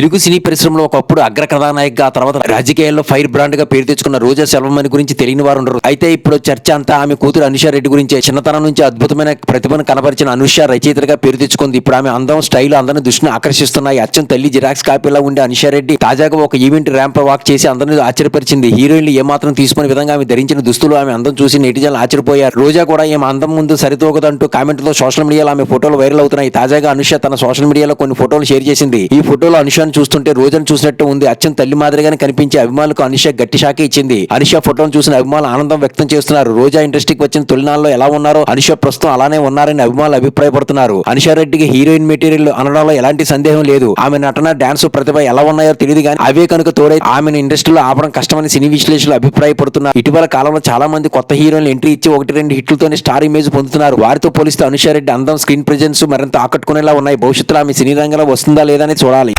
తెలుగు సినీ పరిశ్రమలో ఒకప్పుడు అగ్ర కథానాయకగా ఆ తర్వాత రాజకీయాల్లో ఫైర్ బ్రాండ్గా పేరు తెచ్చుకున్న రోజా సెల్వమణి గురించి తెలియని వారు ఉండరు. అయితే ఇప్పుడు చర్చ అంతా ఆమె కూతురు అనుష రెడ్డి గురించి. చిన్నతనం నుంచి అద్భుతమైన ప్రతిభను కనపరిచిన అనుష రచయితగా పేరు తెచ్చుకుంది. ఇప్పుడు ఆమె అందం స్టైల్ అందరిని దృష్టిని ఆకర్షిస్తున్నాయి. అచ్చం తల్లి జిరాక్స్ కాపీలా ఉండే అనుష రెడ్డి తాజాగా ఒక ఈవెంట్ ర్యాంప్ వాక్ చేసి అందరిని ఆశ్చర్యపరిచింది. హీరోయిన్లు ఏమాత్రం తీసుకునే విధంగా ఆమె ధరించిన దుస్తులు ఆమె అందం చూసి నెటిజన్లు ఆశ్చర్యపోయారు. రోజా కూడా ఈమె అందం ముందు సరితూగదంటూ కామెంట్తో సోషల్ మీడియాలో ఆమె ఫోటోలు వైరల్ అవుతున్నాయి. తాజాగా అనుష తన సోషల్ మీడియాలో కొన్ని ఫోటోలు షేర్ చేసింది. ఈ ఫోటోలో అనుషాను చూస్తుంటే రోజాను చూసినట్టు ఉంది. అచ్చం తల్లి మాదిరిగానే కనిపించే అభిమానులకు అనుష గట్టి షాక్ ఇచ్చింది. అనుష ఫోటోను చూసిన అభిమానులు ఆనందం వ్యక్తం చేస్తున్నారు. రోజా ఇండస్ట్రీకి వచ్చిన తొలినాల్లో ఎలా ఉన్నారో అనుష ప్రస్తుతం అలానే ఉన్నారని అభిమానులు అభిప్రాయపడుతున్నారు. అనుష రెడ్డికి హీరోయిన్ మెటీరియల్ అనడంలో ఎలాంటి సందేహం లేదు. ఆమె నటన డాన్స్ ప్రతిభ ఎలా ఉన్నాయో తెలియదు కానీ అవే కనుక తోడై ఆమెను ఇండస్ట్రీలో ఆపడం కష్టమని సినీ విశ్లేషకులు అభిప్రాయపడుతున్నారు. ఇటీవల కాలంలో చాలా మంది కొత్త హీరోయిన్లు ఎంట్రీ ఇచ్చి ఒకటి రెండు హిట్లతోనే స్టార్ ఇమేజ్ పొందుతున్నారు. వారితో పోలిస్తే అనుష రెడ్డి అందం స్క్రీన్ ప్రెజెన్స్ మరింత ఆకట్టుకునేలా ఉన్నాయి. భవిష్యత్తులో ఆమె సినీ రంగంలో వస్తుందా లేదా అని చూడాలి.